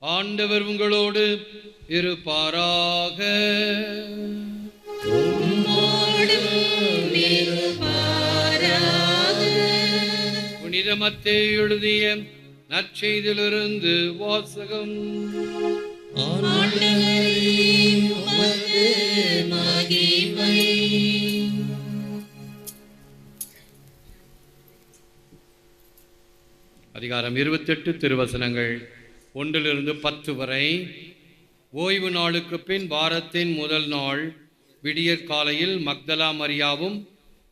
ஆண்டவர் உங்களோடு இருப்பாராக. புனித மத்தேயு எழுதிய நற்செய்திலிருந்து வாசகம். அதிகாரம் இருபத்தெட்டு திருவசனங்கள். ஒன்றிலிருந்து பத்து வரை. ஓய்வு நாளுக்கு பின் வாரத்தின் முதல் நாள் விடியற் காலையில் மக்தலா மரியாவும்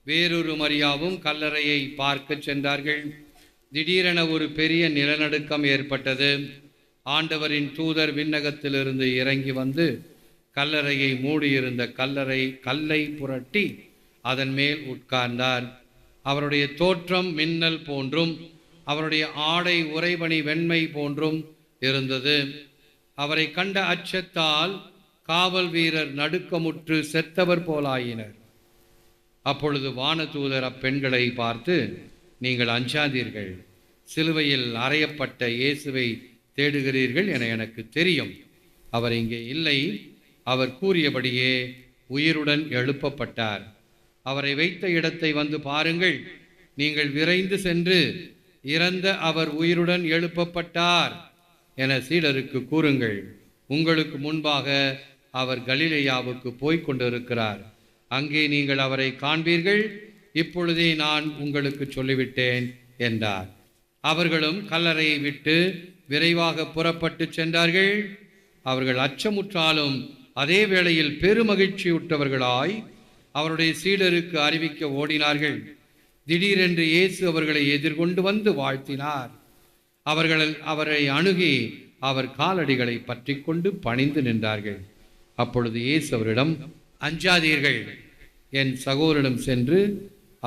வேறொரு மரியாவும் கல்லறையை பார்க்க சென்றார்கள். திடீரென ஒரு பெரிய நிலநடுக்கம் ஏற்பட்டது. ஆண்டவரின் தூதர் விண்ணகத்திலிருந்து இறங்கி வந்து கல்லறையை மூடியிருந்த கல்லறை கல்லை புரட்டி அதன் மேல் உட்கார்ந்தார். அவருடைய தோற்றம் மின்னல் போன்றும் அவருடைய ஆடை உறைபனி வெண்மை போன்றும் இருந்தது. அவரை கண்ட அச்சத்தால் காவல் வீரர் நடுக்கமுற்று செத்தவர் போலாயினர். அப்பொழுது வானதூதர் அப்பெண்களை பார்த்து நீங்கள் அஞ்சாதீர்கள். சிலுவையில் அறையப்பட்ட இயேசுவை தேடுகிறீர்கள் என எனக்கு தெரியும். அவர் இங்கே இல்லை. அவர் கூறியபடியே உயிருடன் எழுப்பப்பட்டார். அவரை வைத்த இடத்தை வந்து பாருங்கள். நீங்கள் விரைந்து சென்று இறந்த அவர் உயிருடன் எழுப்பப்பட்டார். என சீடருக்கு கூறுங்கள். உங்களுக்கு முன்பாக அவர் கலிலேயாவுக்கு போய்க் கொண்டிருக்கிறார். அங்கே நீங்கள் அவரை காண்பீர்கள். இப்பொழுதே நான் உங்களுக்கு சொல்லிவிட்டேன் என்றார். அவர்களும் கல்லறையை விட்டு விரைவாக புறப்பட்டு சென்றார்கள். அவர்கள் அச்சமுற்றாலும் அதே வேளையில் பெருமகிழ்ச்சியுற்றவர்களாய் அவருடைய சீடருக்கு அறிவிக்க ஓடினார்கள். திடீரென்று இயேசு அவர்களை எதிர்கொண்டு வந்து வாழ்த்தினார். அவர்கள் அவரை அணுகி அவர் காலடிகளை பற்றி கொண்டு பணிந்து நின்றார்கள். அப்பொழுது இயேசு அவரிடம் அஞ்சாதீர்கள். என் சகோதரிடம் சென்று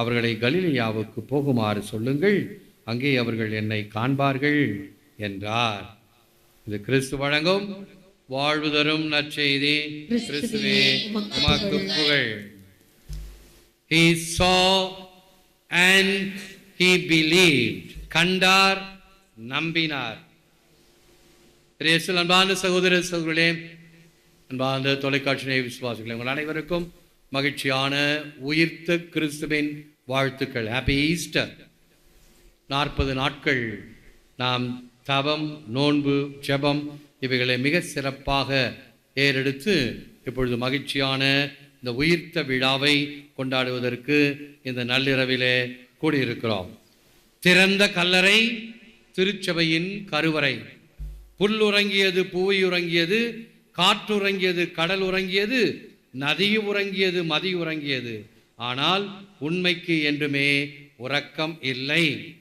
அவர்களை கலிலியாவுக்கு போகுமாறு சொல்லுங்கள். அங்கே அவர்கள் என்னை காண்பார்கள் என்றார். இது கிறிஸ்து வழங்கும் வாழ்வு தரும் நற்செய்தி. கிறிஸ்துவே உமக்கு புகழ். He saw and he believed. கண்டார் நம்பினார். பிரேசில் அன்பான சகோதர சகோதரே அன்பார்ந்த தொலைக்காட்சி விசுவாசிகளே உங்கள் அனைவருக்கும் மகிழ்ச்சியான உயிர்த்த கிறிஸ்துவின் வாழ்த்துக்கள். ஹாப்பி ஈஸ்டர் நாற்பது நாட்கள் நாம் தவம் நோன்பு ஜெபம் இவைகளை மிக சிறப்பாக ஏறெடுத்து இப்பொழுது மகிழ்ச்சியான இந்த உயிர்த்த விழாவை கொண்டாடுவதற்கு இந்த நள்ளிரவிலே கூடியிருக்கிறோம். திறந்த கல்லறை திருச்சபையின் கருவறை. புல்லுறங்கியது பூவை உறங்கியது காற்றுறங்கியது கடல் உறங்கியது நதியும் உறங்கியது மதி உறங்கியது ஆனால் உண்மைக்கு என்றுமே உறக்கம் இல்லை.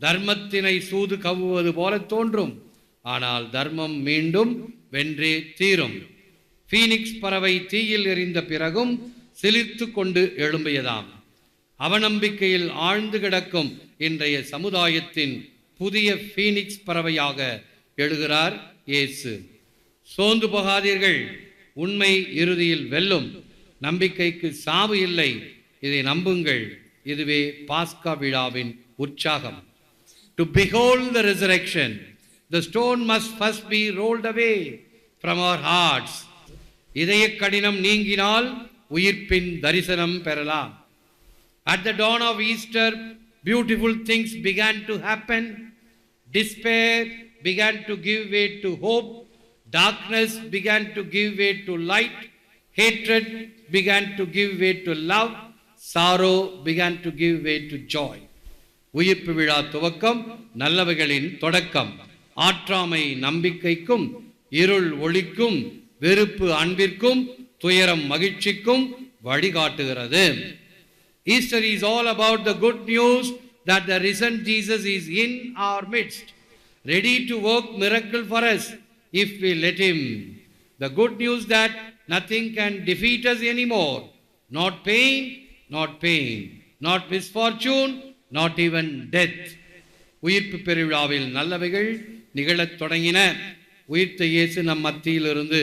தர்மத்தினை சூது கவ்வுவது போல தோன்றும். ஆனால் தர்மம் மீண்டும் வென்றே தீரும். ஃபீனிக்ஸ் பறவை தீயில் எறிந்த பிறகும் சிலிர்த்து கொண்டு எழும்பியதாம். அவநம்பிக்கையில் ஆழ்ந்து கிடக்கும் இன்றைய சமுதாயத்தின் புதிய ஃபீனிக்ஸ் பறவையாக எழுகிறார் இயேசு. சோர்ந்து போகாதீர்கள். உண்மை இறுதியில் வெல்லும். நம்பிக்கைக்கு சாவு இல்லை. இதை நம்புங்கள். இதுவே பாஸ்கா விழாவின் உற்சாகம். To behold the resurrection the stone must first be rolled away from our hearts இதய கடினம் நீங்கினால் உயிர்ப்பின் தரிசனம் பெறலாம். At the dawn of Easter beautiful things began to happen despair began to give way to hope darkness began to give way to light hatred began to give way to love sorrow began to give way to joy உயிர்ப்பு விழா துவக்கம் நல்லவைகளின் தொடக்கம் ஆற்றாமை நம்பிக்கைக்கும் இருள் ஒளிக்கும் வெறுப்பு அன்பிற்கும் துயரம் மகிழ்ச்சிக்கும் வழிகாட்டுகிறது Easter is all about the good news that the risen Jesus is in our midst, ready to work miracle for us if we let him. The good news that nothing can defeat us anymore. Not pain, not pain, not misfortune, not even death. உயிர்ப்பு பெருவிழாவில் நல்லவைகள் நிகழத் தொடங்கின உயிர்த்த இயேசு நம் மத்தியிலிருந்து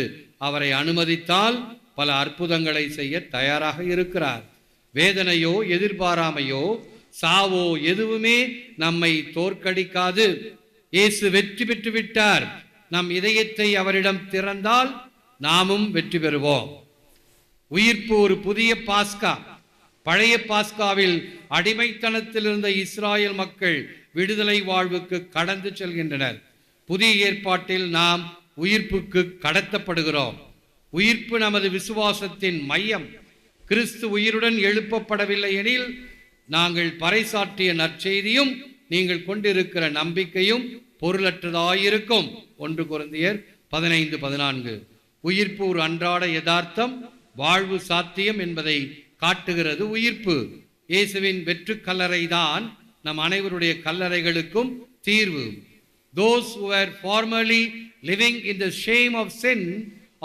அவரை அனுமதித்தால் பல அற்புதங்களை செய்ய தயாராக இருக்கிறார் வேதனையோ எதிர்பாராமையோ சாவோ எதுவுமே நம்மை தோற்கடிக்காது. இயேசு வெற்றி பெற்று விட்டார். நம் இதயத்தை அவரிடம் திறந்தால் நாமும் வெற்றி பெறுவோம். உயிர்ப்பு ஒரு புதிய பாஸ்கா. பழைய பாஸ்காவில் அடிமைத்தனத்தில் இருந்த இஸ்ராயல் மக்கள் விடுதலை வாழ்வுக்கு கடந்து செல்கின்றனர். புதிய ஏற்பாட்டில் நாம் உயிர்ப்புக்கு கடத்தப்படுகிறோம். உயிர்ப்பு நமது விசுவாசத்தின் மையம். கிறிஸ்து உயிருடன் எழுப்பப்படவில்லை எனில் நாங்கள் பறைசாற்றிய நற்செய்தியும் நீங்கள் கொண்டிருக்கிற நம்பிக்கையும் பொருளற்றதாயிருக்கும். ஒன்று குருந்தியர் பதினைந்து பதினான்கு. உயிர்ப்பு ஒரு அன்றாட யதார்த்தம் வாழ்வு சாத்தியம் என்பதை காட்டுகிறது உயிர்ப்பு. இயேசுவின் வெற்று கல்லறை தான் நம் அனைவருடைய கல்லறைகளுக்கும் தீர்வு. Those who are formerly living in the shame of sin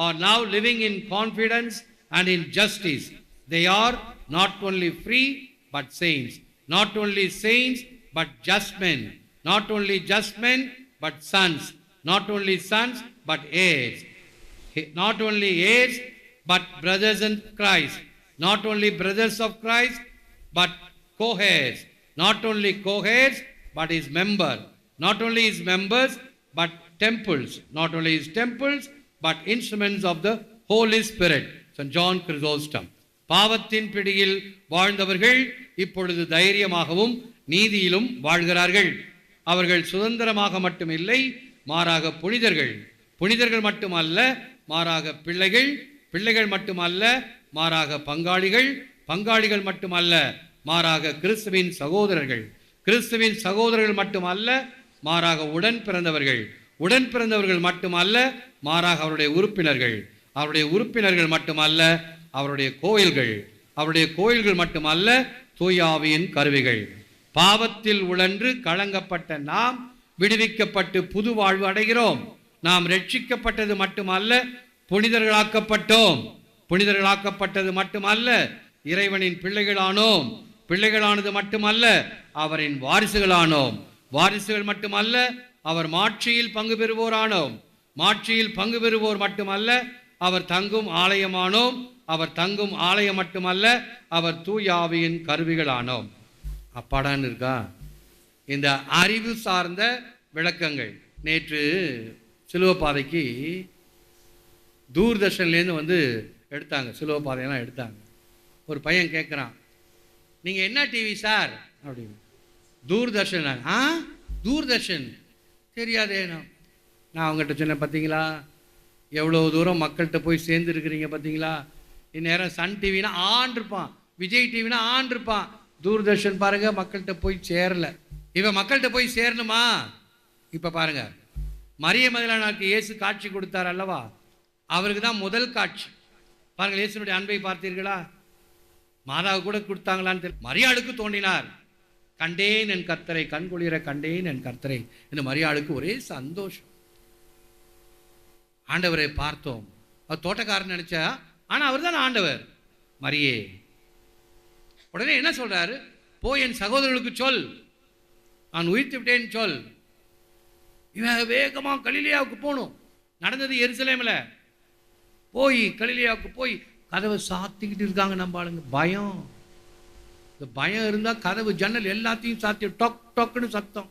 are now living in confidence and in justice they are not only free but saints. Not only saints but just men. Not only just men but sons. Not only sons but heirs. Not only heirs but brothers in Christ, not only brothers of Christ, but co-heirs, not only co-heirs, but his member, not only his members, but temples, not only his temples, but instruments of the Holy Spirit. St. John Chrysostom. பாவத்தின் பிடியில் வாழ்ந்தவர்கள் இப்பொழுது தைரியமாகவும் நீதியிலும் வாழ்கிறார்கள். அவர்கள் சுதந்திரமாக மட்டுமில்லை மாறாக புனிதர்கள். புனிதர்கள் மட்டுமல்ல மாறாக பிள்ளைகள். பிள்ளைகள் மட்டுமல்ல மாறாக பங்காளிகள். பங்காளிகள் மட்டுமல்ல மாறாக கிறிஸ்துவின் சகோதரர்கள். கிறிஸ்துவின் சகோதரர்கள் மட்டுமல்ல மாறாக உடன் பிறந்தவர்கள். உடன் பிறந்தவர்கள் மட்டுமல்ல மாறாக அவருடைய உறுப்பினர்கள். அவருடைய உறுப்பினர்கள் மட்டுமல்ல அவருடைய கோயில்கள். அவருடைய கோயில்கள் மட்டுமல்ல தூயாவியின் கருவிகள். பாவத்தில் உழன்று களங்கப்பட்ட நாம் விடுவிக்கப்பட்டு புது வாழ்வு அடைகிறோம். நாம் ரட்சிக்கப்பட்டது மட்டுமல்ல புனிதர்களாக்கப்பட்டோம். புனிதர்களாக்கப்பட்டது மட்டுமல்ல இறைவனின் பிள்ளைகளானோம். பிள்ளைகளானது மட்டுமல்ல அவரின் வாரிசுகளானோம். வாரிசுகள் மட்டுமல்ல அவர் மாட்சியில் பங்கு பெறுவோரானோம். மாட்சியில் பங்கு பெறுவோர் மட்டுமல்ல அவர் தங்கும் ஆலயமானோம். அவர் தங்கும் ஆலயம் மட்டுமல்ல அவர் தூயாவியின் கருவிகளானோம். அப்பாடான்னு இருக்கா? இந்த அறிவு சார்ந்த விளக்கங்கள். நேற்று சிலுவப்பாதைக்கு தூர்தர்ஷன்லேருந்து வந்து எடுத்தாங்க. சிலுவப்பாதையெல்லாம் எடுத்தாங்க. ஒரு பையன் கேட்குறான் நீங்கள் என்ன டிவி சார்? அப்படின்னு. தூர்தர்ஷன் ஆ? தூர்தர்ஷன்? தெரியாதே நான். நான் அவங்ககிட்ட சொன்னேன் பார்த்தீங்களா எவ்வளோ தூரம் மக்கள்கிட்ட போய் சேர்ந்துருக்கிறீங்க பார்த்தீங்களா இந்நேரம் சன் டிவினா ஆன் இருப்பான். விஜய் டிவினா ஆன் இருப்பான். தூர்தர்ஷன் பாருங்க மக்கள்கிட்ட போய் சேரல. இவன் மக்கள்கிட்ட போய் சேரணுமா? இப்போ பாருங்க. மரிய மதிலானாக்கு இயேசு காட்சி கொடுத்தார் அல்லவா? அவருக்கு தான் முதல் காட்சி. பாருங்கள் இயேசுனுடைய அன்பை பார்த்தீர்களா? மாதாவு கூட கொடுத்தாங்களான்னு தெரியல. மரியாளுக்கு தோண்டினார் கண்டேன் என் கர்த்தரை கண்குளிர கண்டேன் என் கர்த்தரை. இந்த மரியாளுக்கு ஒரே சந்தோஷம். ஆண்டவரை பார்த்தோம். அவர் தோட்டக்காரன் நினச்சா ஆனால் அவர் தான் ஆண்டவர்? மரியே. உடனே என்ன சொல்கிறாரு போய் என் சகோதரர்களுக்கு சொல். நான் உயிர்த்து விட்டேன் சொல். இவன் வேகமாக கலிலியாவுக்கு போகணும். நடந்தது எருசலேமில். போய் கலிலியாவுக்கு போய் கதவை சாத்திக்கிட்டு இருக்காங்க நம்ம ஆளுங்க. பயம். இந்த பயம் இருந்தால் கதவு ஜன்னல் எல்லாத்தையும் சாத்தி டொக் டொக்குன்னு சத்தம்.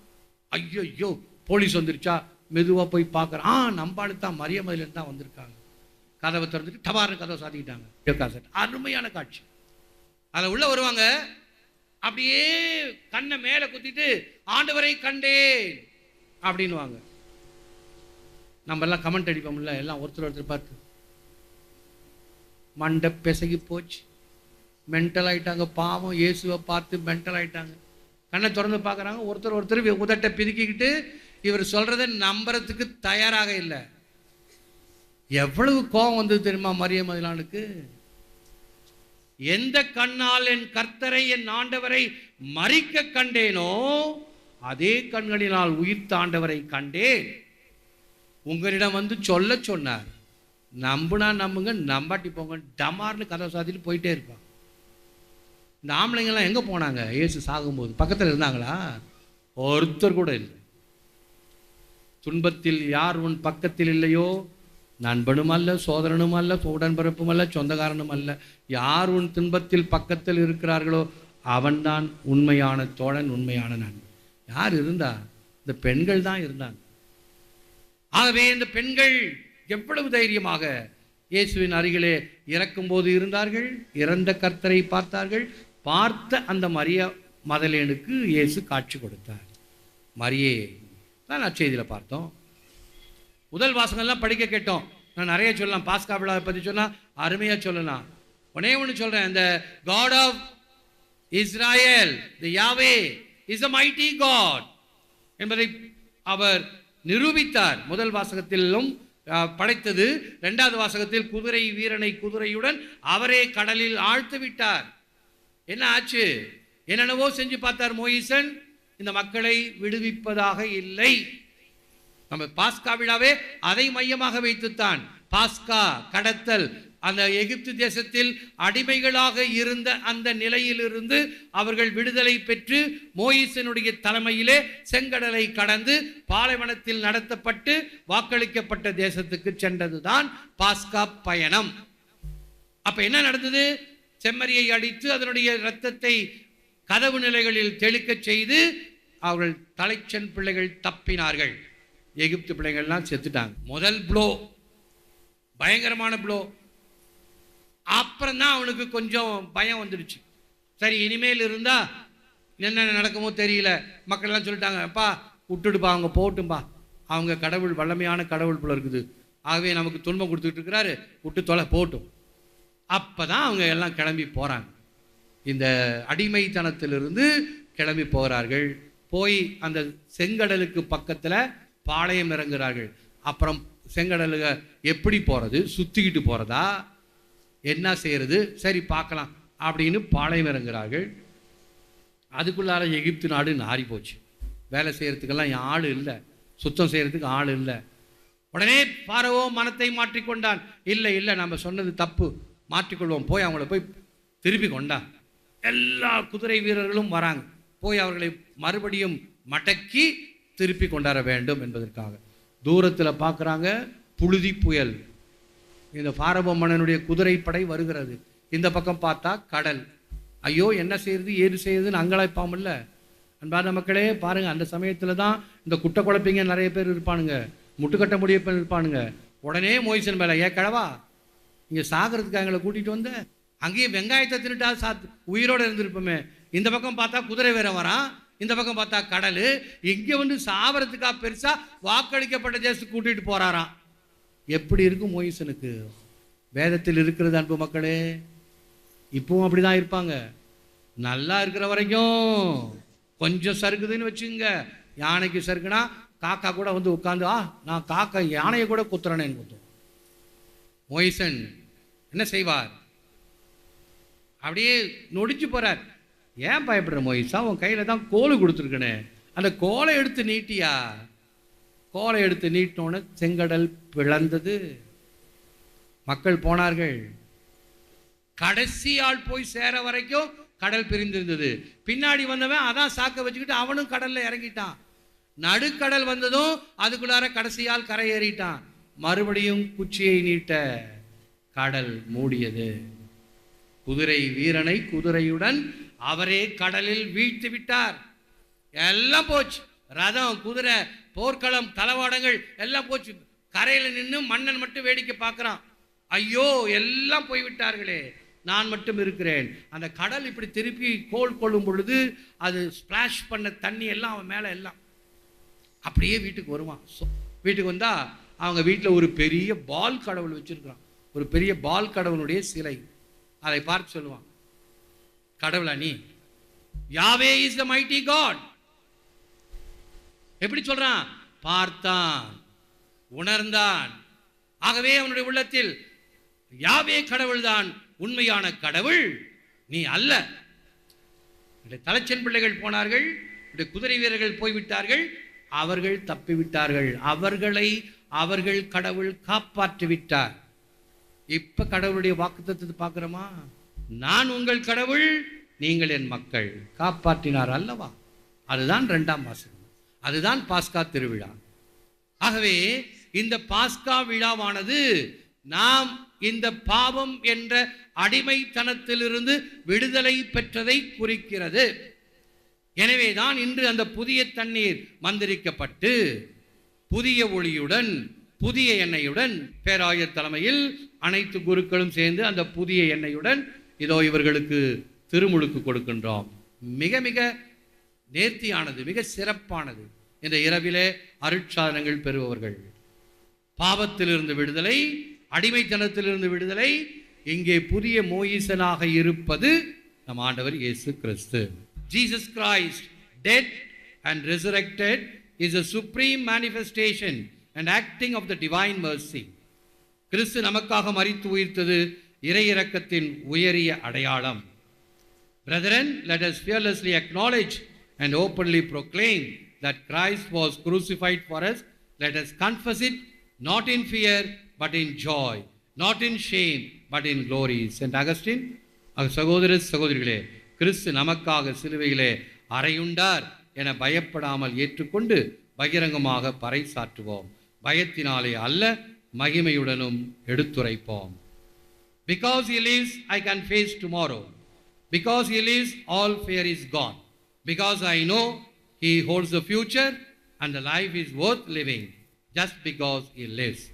ஐயோ ஐயோ போலீஸ் வந்துருச்சா? மெதுவாக போய் பார்க்குறேன் ஆ நம்பாளு தான் மரியமதிலேருந்து தான் வந்திருக்காங்க. கதவை திறந்துட்டு டபார்னு கதவை சாத்திக்கிட்டாங்க. அருமையான காட்சி. அதில் உள்ள வருவாங்க. அப்படியே கண்ணை மேலே குத்திட்டு ஆண்டவரை கண்டேன் அப்படின்னுவாங்க. நம்ம எல்லாம் கமெண்ட் அடிப்போம்ல எல்லாம் ஒருத்தர் ஒருத்தர் பார்த்து. மண்டை பிசகி போச்சு. மென்டல் ஆகிட்டாங்க பாவம். இயேசுவை பார்த்து மென்டல் ஆகிட்டாங்க கண்ணை திறந்து பார்க்குறாங்க. ஒருத்தர் ஒருத்தர் உதட்டை பிதுக்கிக்கிட்டு இவர் சொல்கிறத நம்புறதுக்கு தயாராக இல்லை. எவ்வளவு கோபம் வந்தது தெரியுமா மரிய மதிலானுக்கு? எந்த கண்ணால் என் கர்த்தரை என் ஆண்டவரை மறிக்க கண்டேனோ அதே கண்களினால் உயிர் ஆண்டவரை கண்டேன். உங்களிடம் வந்து சொல்ல சொன்னார். நம்புனா நம்புங்க நம்பாட்டி போங்க. டமார்னு கதை சாத்திட்டு போயிட்டே இருப்பான். இந்த ஆம்பளைங்கெல்லாம் எங்கே போனாங்க? ஏசு சாகும்போது. பக்கத்தில் இருந்தாங்களா? ஒருத்தர் கூட இல்லை. துன்பத்தில் யார் உன் பக்கத்தில் இல்லையோ? நண்பனும் அல்ல சோதரனும் அல்ல உடன்பிறப்பும் அல்ல சொந்தக்காரனும் அல்ல யார் உன் துன்பத்தில் பக்கத்தில் இருக்கிறார்களோ அவன்தான் உண்மையான தோழன் உண்மையான நண்பன். யார் இருந்தா? இந்த பெண்கள் தான் இருந்தாங்க. ஆகவே இந்த பெண்கள் எவ்வளவு தைரியமாக இயேசுவின் அருகிலே இறக்கும்போது இருந்தார்கள் இறந்த கர்த்தரை பார்த்தார்கள் பார்த்த அந்த மரிய மதலேனுக்கு இயேசு காட்சி கொடுத்தார். மரியே தான் நற்செய்தியில் பார்த்தோம். முதல் வாசகம்லாம் படிக்க கேட்டோம். நான் நிறைய சொல்லலாம். பாஸ்கா விழாவை பற்றி சொன்னால் அருமையாக சொல்லலாம். ஒன்னே ஒன்று சொல்கிறேன் இந்த God of Israel the Yahweh is a mighty God என்பதை அவர் நிரூபித்தார். முதல் வாசகத்திலும் படைத்தது. ரெண்டாவது வாசகத்தில் குதிரை வீரனை குதிரையுடன் அவரே கடலில் ஆழ்த்து விட்டார் என்ன ஆச்சு? என்னென்னவோ செஞ்சு பார்த்தார் மோயிசன். இந்த மக்களை விடுவிப்பதாக இல்லை. நம்ம பாஸ்கா விழாவே அதை மையமாக வைத்துத்தான். பாஸ்கா கடத்தல் அந்த எகிப்து தேசத்தில் அடிமைகளாக இருந்த அந்த நிலையிலிருந்து அவர்கள் விடுதலை பெற்று மோயிசனுடைய தலைமையிலே செங்கடலை கடந்து பாலைவனத்தில் நடத்தப்பட்டு வாக்களிக்கப்பட்ட தேசத்துக்கு சென்றதுதான் பாஸ்கா பயணம். அப்ப என்ன நடந்தது? செம்மறியை அடித்து அதனுடைய இரத்தத்தை கதவு நிலைகளில் தெளிக்கச் செய்து அவர்கள் தலைச்சன் பிள்ளைகள் தப்பினார்கள். எகிப்து பிள்ளைகள்லாம் செத்துட்டாங்க. முதல் ப்ளோ பயங்கரமான ப்ளோ அப்புறம் தான் அவனுக்கு கொஞ்சம் பயம் வந்துடுச்சு. சரி இனிமேல் இருந்தால் என்ன நடக்குமோ தெரியல. மக்கள் எல்லாம் சொல்லிட்டாங்க அப்பா விட்டுடுப்பா அவங்க போட்டும்பா அவங்க கடவுள் வல்லமையான கடவுள் போல இருக்குது. ஆகவே நமக்கு துன்பம் கொடுத்துட்டு இருக்கிறாரு. விட்டு தொலை போட்டும் அப்போ தான் அவங்க எல்லாம் கிளம்பி போகிறாங்க இந்த அடிமைத்தனத்திலிருந்து கிளம்பி போகிறார்கள். போய் அந்த செங்கடலுக்கு பக்கத்தில் பாளையம் இறங்குறார்கள். அப்புறம் செங்கடலுக எப்படி போகிறது சுற்றிக்கிட்டு போகிறதா என்ன செய்கிறது சரி பார்க்கலாம் அப்படின்னு பாளையம் இறங்குறார்கள். அதுக்குள்ளார எகிப்து நாடு நாரி போச்சு. வேலை செய்கிறதுக்கெல்லாம் ஆள் இல்லை. சுத்தம் செய்கிறதுக்கு ஆள் இல்லை. உடனே பாரவோ மனத்தை மாற்றிக்கொண்டான். இல்லை இல்லை நம்ம சொன்னது தப்பு. மாற்றிக்கொள்வோம். போய் அவங்கள போய் திருப்பி கொண்டான் எல்லா குதிரை வீரர்களும் வராங்க. போய் அவர்களை மறுபடியும் மடக்கி திருப்பி கொண்டாட வேண்டும் என்பதற்காக. தூரத்தில் பார்க்குறாங்க புழுதி புயல். இந்த பாரப மன்னனுடைய குதிரைப்படை வருகிறது. இந்த பக்கம் பார்த்தா கடல். ஐயோ என்ன செய்யுது ஏது செய்யுதுன்னு அங்கலாய்ப்பாமல்ல அன்பார்ந்த மக்களே பாருங்கள் அந்த சமயத்தில் தான் இந்த குட்டை குழப்பிங்க நிறைய பேர் இருப்பானுங்க. முட்டுக்கட்ட முடிய பேர் இருப்பானுங்க. உடனே மோயிசன் மேலே ஏ கிழவா இங்கே சாகிறதுக்கு எங்களை கூட்டிகிட்டு வந்த? அங்கேயே வெங்காயத்தை திருட்டா சாத்து உயிரோடு இருந்திருப்போமே. இந்த பக்கம் பார்த்தா குதிரை வேற வரான். இந்த பக்கம் பார்த்தா கடல். இங்கே வந்து சாவரத்துக்காக பெருசாக வாக்களிக்கப்பட்ட தேசத்துக்கு கூட்டிகிட்டு போகிறாராம் எப்படி இருக்கும் மோயிசனுக்கு? வேதத்தில் இருக்கிறது அன்பு மக்களே இப்பவும் அப்படிதான் இருப்பாங்க. நல்லா இருக்கிற வரைக்கும் கொஞ்சம் சறுக்குதுன்னு வச்சுங்க யானைக்கு சறுக்குனா காக்கா கூட வந்து உட்காந்து ஆ நான் காக்கா யானையை கூட குத்துறேன்னு குத்தும். மொய்சன் என்ன செய்வார்? அப்படியே நொடிச்சு போறார். ஏன் பயப்படுற மோயிசா? உன் கையில் தான் கோல் கொடுத்துருக்கனே. அந்த கோலை எடுத்து நீட்டியா? கோலை எடுத்து நீட்டினோன்னு செங்கடல் பிளந்தது. மக்கள் போனார்கள். கடைசி ஆள் போய் சேர வரைக்கும் கடல் பிரிந்திருந்தது. பின்னாடி வந்தவன் அதான் சாக்க வச்சுக்கிட்டு அவனும் கடலில் இறங்கிட்டான். நடுக்கடல் வந்ததும் அதுக்குள்ளார கடைசியால் கரை ஏறிட்டான் மறுபடியும் குச்சியை நீட்ட கடல் மூடியது. குதிரை வீரனை குதிரையுடன் அவரே கடலில் வீழ்த்து விட்டார். எல்லாம் போச்சு. ரதம் குதிரை போர்க்களம் தளவாடங்கள் எல்லாம் போச்சு. கரையில் நின்று மன்னன் மட்டும் வேடிக்கை பார்க்குறான். ஐயோ எல்லாம் போய்விட்டார்களே. நான் மட்டும் இருக்கிறேன். அந்த கடல் இப்படி திருப்பி கோல் கொள்ளும் பொழுது அது ஸ்ப்ளாஷ் பண்ண தண்ணி எல்லாம் அவன் மேலே எல்லாம் அப்படியே வீட்டுக்கு வருவான். ஸோ வீட்டுக்கு வந்தால் அவங்க வீட்டில் ஒரு பெரிய பால் கடவுள் வச்சுருக்குறான். ஒரு பெரிய பால் கடவுளுடைய சிலை. அதை பார்த்து சொல்லுவான். கடவுளா நீ? Yahweh is the mighty God எப்படி சொல்றான்? பார்த்தான் உணர்ந்தான். ஆகவே அவனுடைய உள்ளத்தில் யாவே கடவுள்தான் உண்மையான கடவுள் நீ அல்ல. தலைச்சன் பிள்ளைகள் போனார்கள் குதிரை வீரர்கள் போய்விட்டார்கள் அவர்கள் தப்பிவிட்டார்கள். அவர்களை அவர்கள் கடவுள் காப்பாற்றி விட்டார் இப்ப கடவுளுடைய வாக்குத்தத்தை பார்க்கிறோமா? நான் உங்கள் கடவுள் நீங்கள் என் மக்கள். காப்பாற்றினார் அல்லவா? அதுதான் ரெண்டாம் வாசகம். அதுதான் பாஸ்கா திருவிழா. ஆகவே இந்த பாஸ்கா விழாவானது நாம் இந்த பாவம் என்ற அடிமைத்தனத்திலிருந்து விடுதலை பெற்றதை குறிக்கிறது. எனவேதான் இன்று அந்த புதிய தண்ணீர் மந்திரிக்கப்பட்டு புதிய ஒளியுடன் புதிய எண்ணெயுடன் பேராயர் தலைமையில் அனைத்து குருக்களும் சேர்ந்து அந்த புதிய எண்ணெயுடன் இதோ இவர்களுக்கு திருமுழுக்கு கொடுக்கின்றோம். மிக மிக நேர்த்தியானது மிக சிறப்பானது. இந்த இரவிலே அருட்சாதனங்கள் பெறுபவர்கள். பாவத்திலிருந்து விடுதலை அடிமைத்தனத்திலிருந்து விடுதலை இங்கே புதிய மோயிசனாக இருப்பது நம் ஆண்டவர் இயேசு கிறிஸ்து. Jesus Christ dead and resurrected is a supreme manifestation and acting of the divine mercy கிறிஸ்து நமக்காக மறித்து உயிர்த்தது இறையிறக்கத்தின் உயரிய அடையாளம். Brethren, let us fearlessly acknowledge and openly proclaim that Christ was crucified for us. Let us confess it not in fear but in joy, not in shame but in glory. St. Augustine, அஹ் சகோதர சகோதரிகளே கிறிஸ்து நமக்காக சிலுவையிலே அறையுண்டார் என பயப்படாமல் ஏற்றுக்கொண்டு பகிரங்கமாக பறைசாற்றுவோம் பயத்தினாலே அல்ல மகிமையுடனும் எடுத்துரைப்போம் Because he lives, I can face tomorrow. Because he lives all fear is gone because I know he holds the future and the life is worth living just because he lives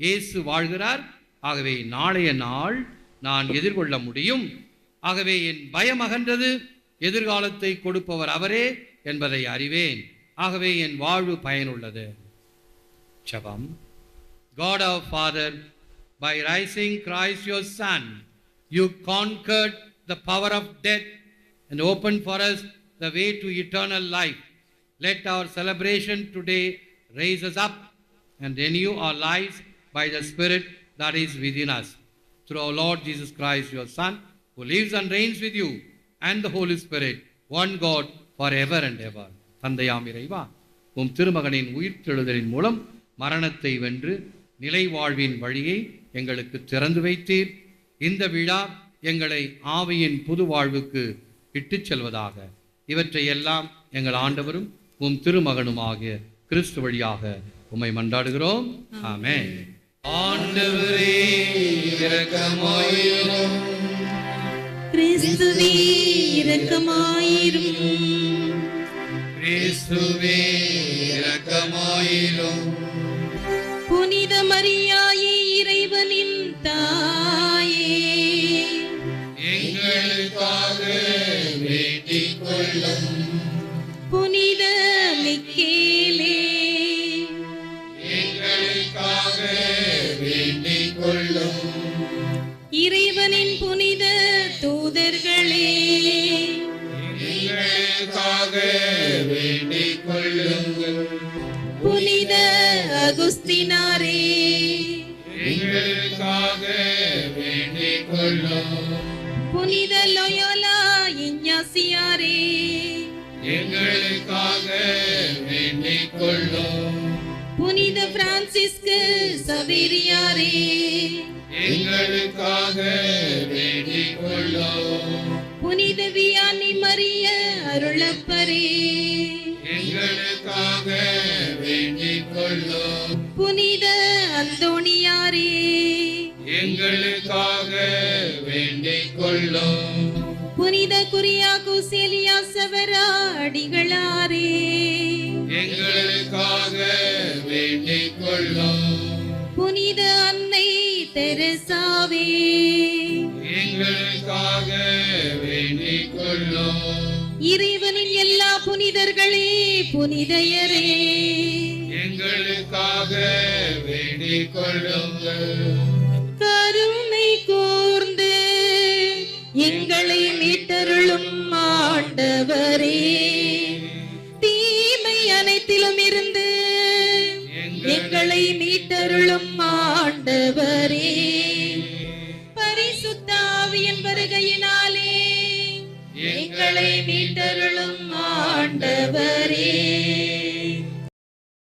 இயேசு வாழ்கிறார் ஆகவே நாளைய நாள் நான் எதிர்கொள்ள முடியும் ஆகவே என் பயம் அகன்றது எதிர்காலத்தை கொடுப்பவர் அவரே என்பதை அறிவேன் ஆகவே என் வாழ்வு பயனுள்ளது ஜபம் God of Father by rising Christ your Son, you conquered the power of death and open for us the way to eternal life. Let our celebration today raise us up and renew our lives by the Spirit that is within us. Through our Lord Jesus Christ, your Son, who lives and reigns with you and the Holy Spirit, one God forever and ever. தந்தையாம் இறைவா உம் திருமகனின் உயிர்த்தெழுதலின் மூலம் மரணத்தை வென்று நிலை வாழ்வின் வழியை எங்களுக்கு திறந்து வைத்தீர் இந்த விழா எங்களை ஆவியின் புது வாழ்வுக்கு இட்டுச் செல்வதாக. இவற்றை எல்லாம் எங்கள் ஆண்டவரும் உம் திருமகனுமாகிய கிறிஸ்து வழியாக உம்மை மன்றாடுகிறோம். ஆமென். ஆண்டவரே இரக்கமாயிரும். கிறிஸ்துவே இரக்கமாயிரும். கிறிஸ்துவே இரக்கமாயிரும். புனித மரியாயே இறைவனின் தாயே புனித மிக்கேலே எங்களுக்காக வேண்டிக் கொள்ளும் இறைவனின் புனித தூதர்களே. எங்களுக்காக வேண்டிக் கொள்ளுங்கள் புனித அகுஸ்தினாரே. எங்களுக்காக வேண்டிக் கொள்ளும் சவேரியாரே. எங்களுக்காக வேண்டிக் கொள்ளும் புனித வியானி மரிய அருளப்பரே. எங்களுக்காக வேண்டிக் கொள்ளும் புனித அந்தோணியாரே. எங்களுக்காக வேண்டிக் கொள்ளும் புனித குரியாகோஸ் எலியாசவரா அடிகளாரே. எங்களுக்காக வேண்டிக் கொள்ளும் புனித அன்னை தெரசாவே. எங்களுக்காக வேண்டிக் கொள்ளும் இறைவனின் எல்லா புனிதர்களே புனிதையரே. எங்களுக்காக வேண்டிக் கொள்ளுங்கள் கருணை கூர்ந்து எங்களை மீட்டருளும் ஆண்டவரே. தீமை அனைத்திலும் இருந்து எங்களை மீட்டருளும் ஆண்டவரே.